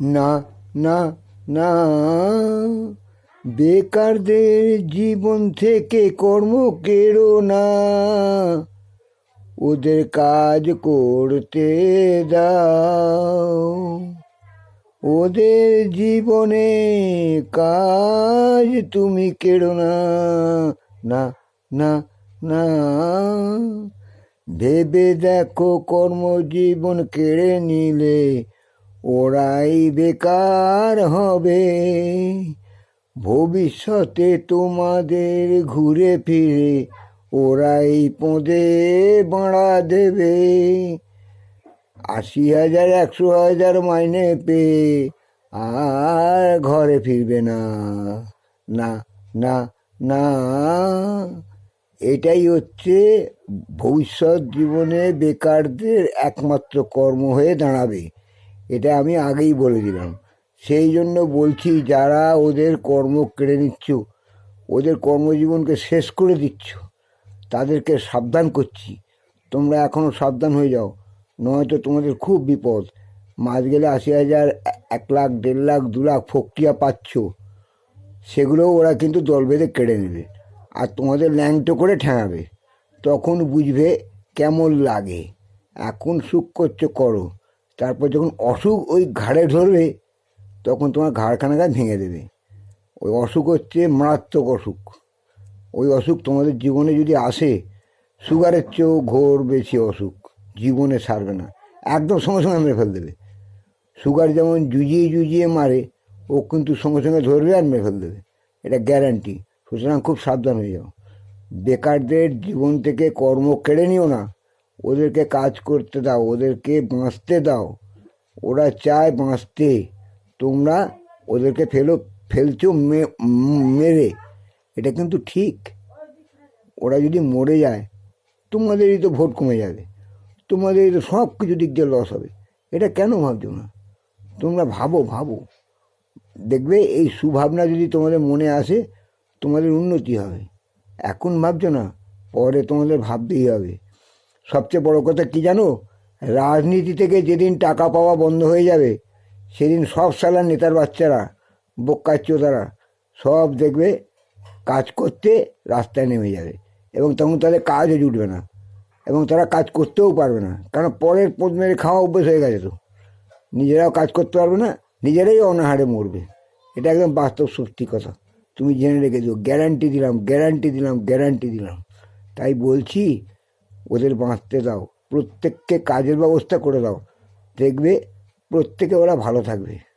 না না না। বেকারদের জীবন থেকে কর্ম কেড়ো না। ওদের কাজ করতে দাও। ওদের জীবনে কাজ তুমি কেড়ো না। না না না। ভেবে দেখো কর্মজীবন কেড়ে নিলে ওরাই বেকার হবে। ভবিষ্যতে তোমাদের ঘুরে ফিরে ওরাই পোঁদে বাড়া দেবে। আশি হাজার, একশো হাজার মাইনে পেয়ে আর ঘরে ফিরবে না। না না না। এটাই হচ্ছে ভবিষ্যৎ জীবনে বেকারদের একমাত্র কর্ম হয়ে দাঁড়াবে। এটা আমি আগেই বলে দিলাম। সেই জন্য বলছি, যারা ওদের কর্ম কেড়ে নিচ্ছ, ওদের কর্মজীবনকে শেষ করে দিচ্ছ, তাদেরকে সাবধান করছি। তোমরা এখনও সাবধান হয়ে যাও, নয়তো তোমাদের খুব বিপদ। মাস গেলে আশি হাজার, এক লাখ, দেড় লাখ, দু লাখ ফক্রিয়া পাচ্ছ। সেগুলোও ওরা কিন্তু দল বেঁধে কেড়ে নেবে। আর তোমাদের ল্যাংটো করে ঠেঙাবে। তখন বুঝবে কেমন লাগে। এখন সুখ করছ, করো। তারপর যখন অসুখ ওই ঘাড়ে ধরবে, তখন তোমার ঘাড়খানাটা ভেঙে দেবে। ওই অসুখ হচ্ছে মারাত্মক অসুখ। ওই অসুখ তোমাদের জীবনে যদি আসে, সুগারের চেয়েও ঘোর বেশি অসুখ। জীবনে সারবে না। একদম সঙ্গে সঙ্গে মেরে ফেল দেবে। সুগার যেমন জুজিয়ে জুজিয়ে মারে, ও কিন্তু সঙ্গে সঙ্গে ধরবে আর মেরে ফেল দেবে। এটা গ্যারান্টি। সুতরাং খুব সাবধান হয়ে যাও। বেকারদের জীবন থেকে কর্ম কেড়ে নিও না। ওদেরকে কাজ করতে দাও, ওদেরকে বাঁচতে দাও। ওরা চায় বাঁচতে। তোমরা ওদেরকে ফেলো, ফেলছো মেরে। এটা কিন্তু ঠিক। ওরা যদি মরে যায়, তোমাদেরই তো ভোট কমে যাবে। তোমাদেরই তো সব কিছু দিক দিয়ে লস হবে। এটা কেন ভাবছ না? তোমরা ভাবো ভাবো। দেখবে এই সুভাবনা যদি তোমাদের মনে আসে, তোমাদের উন্নতি হবে। এখন ভাবছ না, পরে তোমাদের ভাবতেই হবে। সবচেয়ে বড় কথা কি জানো? রাজনীতি থেকে যেদিন টাকা পাওয়া বন্ধ হয়ে যাবে, সেদিন সব সালার নেতার বাচ্চারা বোক্কাচ্চোদারা সব দেখবে কাজ করতে রাস্তায় নেমে যাবে এবং তখন তাদের কাজও জুটবে না এবং তারা কাজ করতেও পারবে না। কারণ পরের পদ মেরে খাওয়া অভ্যেস হয়ে গেছে তো। নিজেরাও কাজ করতে পারবে না, নিজেরাই অনাহারে মরবে। এটা একদম বাস্তব সত্যি কথা। তুমি জেনে রেখে দিও গ্যারান্টি দিলাম গ্যারান্টি দিলাম গ্যারান্টি দিলাম। তাই বলছি ওদের বাঁচতে দাও। প্রত্যেককে কাজের ব্যবস্থা করে দাও। দেখবে প্রত্যেকে ওরা ভালো থাকবে।